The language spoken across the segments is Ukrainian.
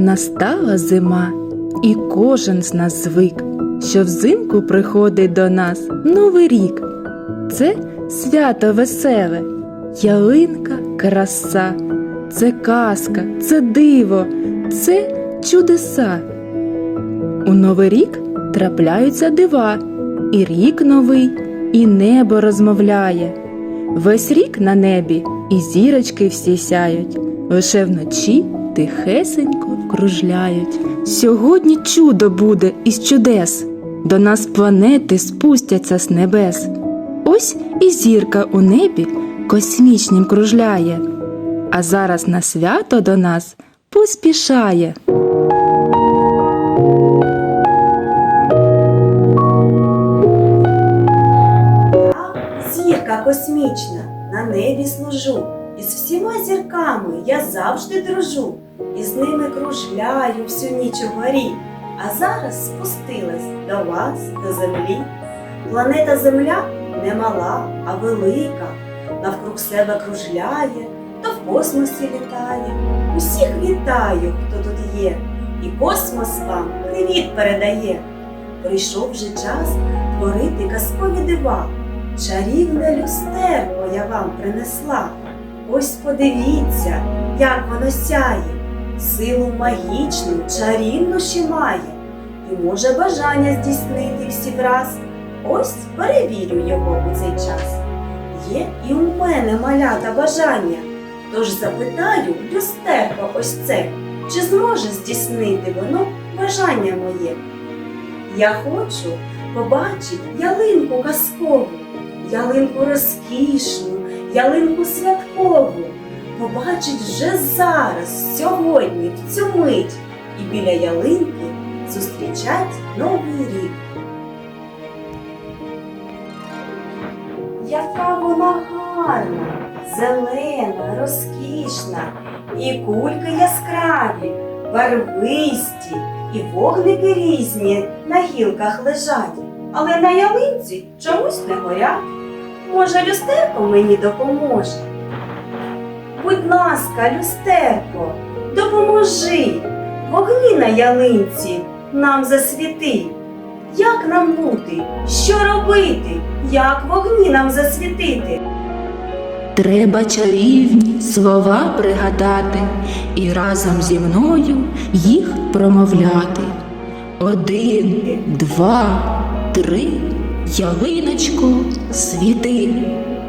Настала зима, і кожен з нас звик, що взимку приходить до нас новий рік. Це свято веселе, ялинка краса, це казка, це диво, це чудеса. У новий рік трапляються дива, і рік новий, і небо розмовляє. Весь рік на небі і зірочки всі сяють, лише вночі тихесенько кружляють. Сьогодні чудо буде із чудес, до нас планети спустяться з небес. Ось і зірка у небі космічнім кружляє, а зараз на свято до нас поспішає. Зірка космічна, на небі служу, і з всіма зірками я завжди дружу, і з ними кружляю всю ніч угорі, а зараз спустилась до вас, до землі. Планета Земля не мала, а велика, навкруг себе кружляє, то в космосі літає. Усіх вітаю, хто тут є, і космос вам привіт передає. Прийшов вже час творити казкові дива. Чарівне люстерко я вам принесла. Ось подивіться, як воно сяє, силу магічну, чарівну ще має, і може бажання здійснити всі враз. Ось перевірю його у цей час. Є і у мене малята бажання. Тож запитаю люстерко ось це, чи зможе здійснити воно бажання моє. Я хочу побачити ялинку казкову, ялинку розкішну, ялинку святкову. Побачить вже зараз, сьогодні, в цю мить, і біля ялинки зустрічать новий рік. Яка вона гарна, зелена, розкішна, і кульки яскраві, барвисті, і вогники різні на гілках лежать, але на ялинці чомусь не горять. Може, люстерко мені допоможе? Будь ласка, люстерко, допоможи, вогні на ялинці нам засвіти. Як нам бути? Що робити? Як вогні нам засвітити? Треба чарівні слова пригадати і разом зі мною їх промовляти. Один, два, три, ялиночко, світи.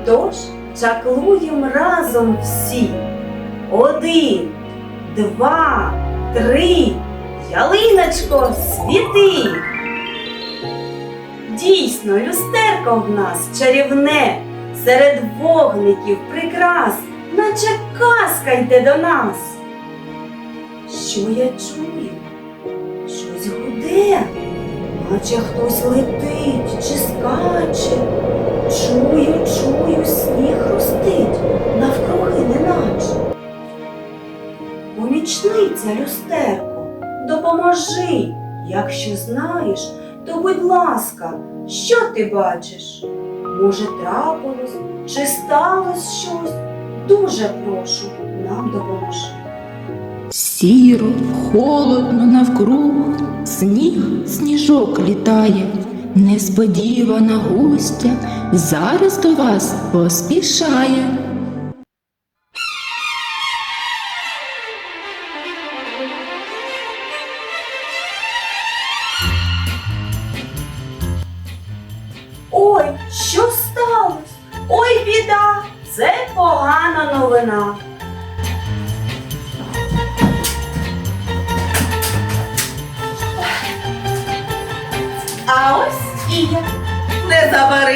Тож чаклуєм разом всі. Один, два, три, ялиночко, світи. Дійсно, люстерко в нас чарівне, серед вогників прикрас, наче казка йде до нас. Що я чую? Щось гуде, наче хтось летить чи скаче. Чую, чую, сніг хрустить, навкруги неначе. Помічниця люстерко, допоможи, якщо знаєш, то будь ласка, що ти бачиш? Може, трапилось чи сталося щось? Дуже прошу, нам допоможи. Сіро, холодно навкруг, сніг, сніжок літає, несподівана гостя зараз до вас поспішає. Ой, що сталося? Ой, біда! Це погана новина.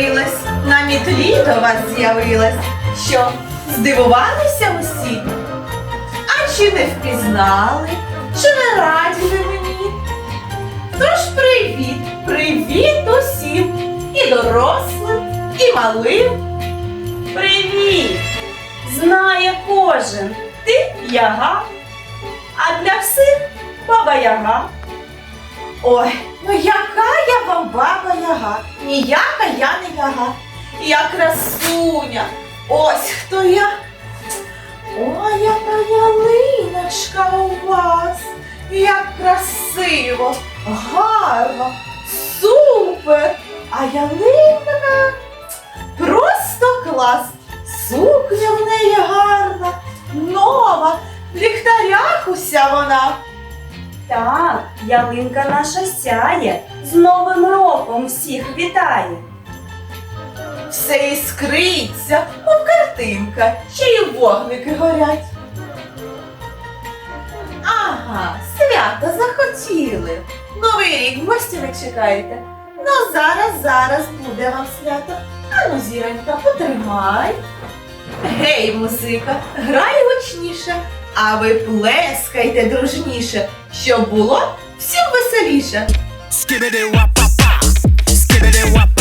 Не на мітлі до вас з'явилась. Що, здивувалися усі? А чи не впізнали? Чи не раді ви мені? Тож привіт, привіт усім, і дорослим, і малим. Привіт! Знає кожен, ти яга, а для всіх баба яга. Ой, ну яка я вам баба яга, ніяка я не яга. Я красуня. Ось хто я. Ой, яка ялиночка у вас. Як красиво, гарно, супер. А ялинка просто клас. Сукня в неї гарна, нова, в ліхтарях уся вона. Так, ялинка наша сяє, з Новим роком всіх вітає. Все іскриться, мов картинка, ще й вогники горять. Ага, свято захотіли. Новий рік гості не чекаєте. Ну зараз, зараз буде вам свято. Ану, зіронька, потримай. Гей, музика, грай гучніше, а ви плескайте дружніше, щоб було всім веселіше. Skibbity wop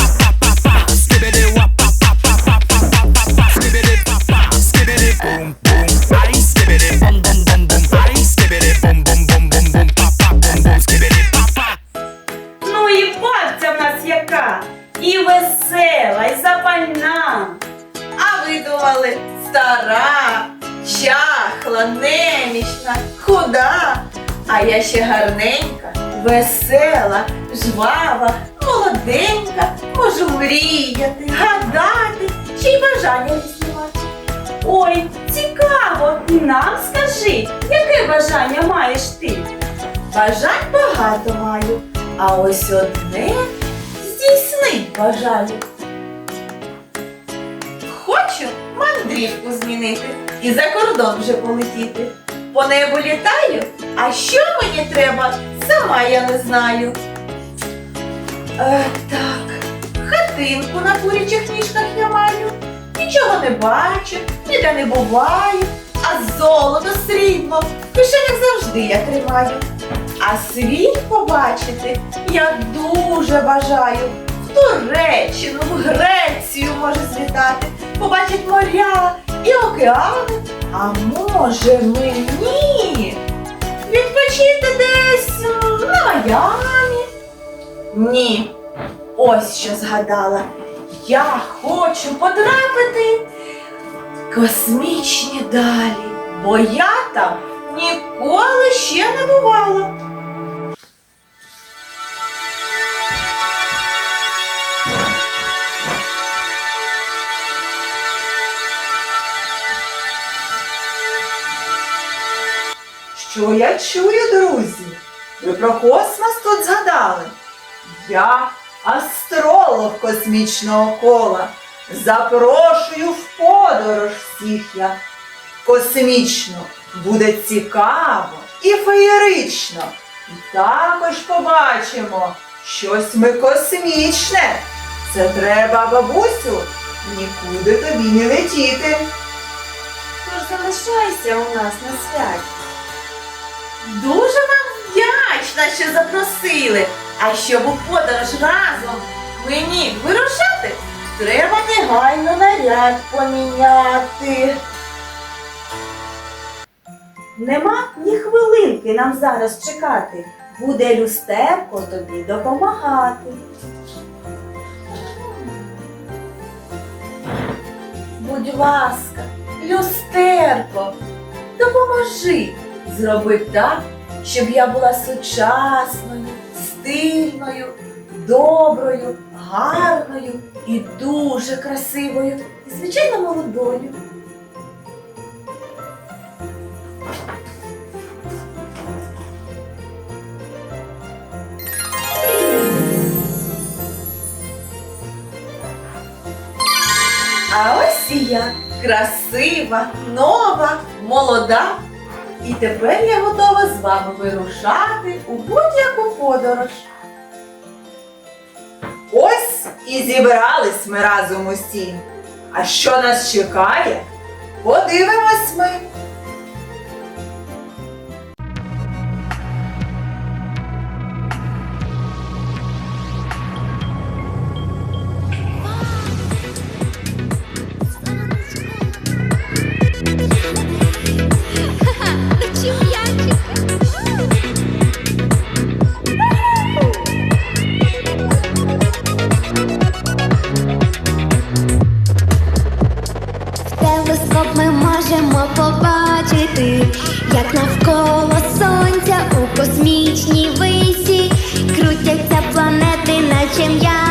я ще гарненька, весела, жвава, молоденька, можу мріяти, гадати, ще й бажання відснувати. Ой, цікаво, нам скажи, яке бажання маєш ти? Бажань багато маю, а ось одне здійснить бажаю. Хочу мандрівку змінити і за кордон вже полетіти. По небу літаю, а що мені треба, сама я не знаю. Е, так, хатинку на курячих ніжках я маю, нічого не бачу, ніде не буваю, а золото срібло в кишенях завжди я тримаю. А світ побачити я дуже бажаю. В Туреччину, в Грецію може злітати, побачить моря і океани. А може мені відпочити десь на Майамі? Ні. Ось що згадала. Я хочу потрапити в космічні далі, бо я там ніколи ще не бувала. Що я чую, друзі? Ви про космос тут згадали? Я астролог космічного кола. Запрошую в подорож всіх я. Космічно буде цікаво і феєрично. І також побачимо щось ми космічне. Це треба, бабусю, нікуди тобі не летіти. Тож залишайся у нас на святі. Дуже вам вдячна, що запросили. А щоб у подорож разом мені вирушати, треба негайно наряд поміняти. Нема ні хвилинки нам зараз чекати. Буде люстерко тобі допомагати. Будь ласка, люстерко, допоможи. Зроби так, щоб я була сучасною, стильною, доброю, гарною і дуже красивою, і звичайно молодою. А ось і я красива, нова, молода. І тепер я готова з вами вирушати у будь-яку подорож. Ось і зібрались ми разом усі. А що нас чекає? Подивимось ми. чим я.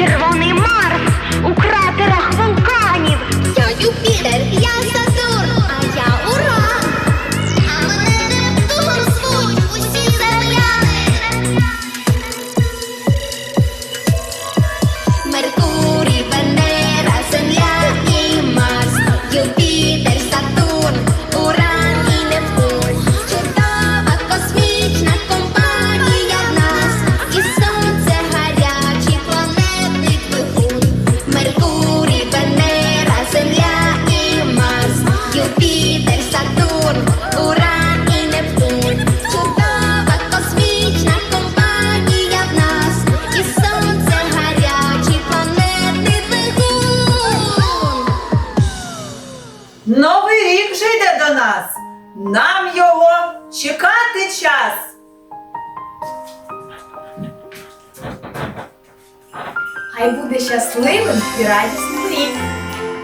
Я червоний Новий рік вже йде до нас. Нам його чекати час. Хай буде щасливим і радісним рік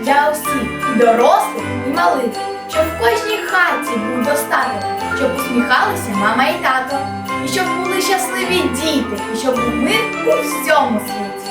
для усіх і дорослих, і малих, щоб в кожній хаті був достаток, щоб усміхалися мама і тато, і щоб були щасливі діти, і щоб був мир у всьому світі.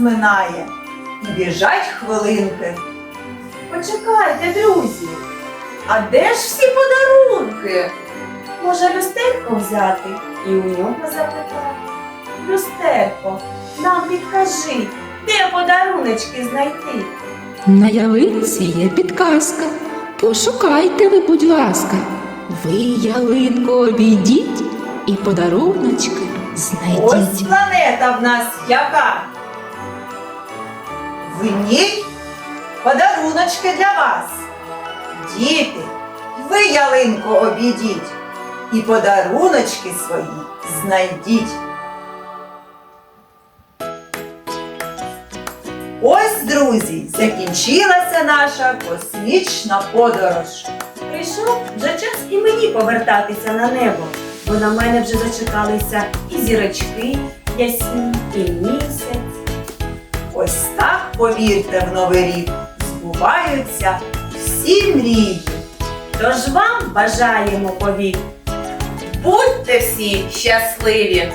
Минає, і біжать хвилинки. Почекайте, друзі. А де ж всі подарунки? Може, люстерко взяти і у нього запитати. Люстерко, нам підкажи, де подаруночки знайти? На ялинці є підказка. Пошукайте ви, будь ласка. Ви ялинку обійдіть і подаруночки Ось планета в нас яка. В ній подаруночки для вас. Діти, ви ялинку обійдіть і подаруночки свої знайдіть. Ось, друзі, закінчилася наша космічна подорож. Прийшов вже час і мені повертатися на небо, бо на мене вже зачекалися і зірочки ясні, і місяць. Ось так, повірте, в новий рік збуваються всі мрії. Тож вам бажаємо повіт. Будьте всі щасливі!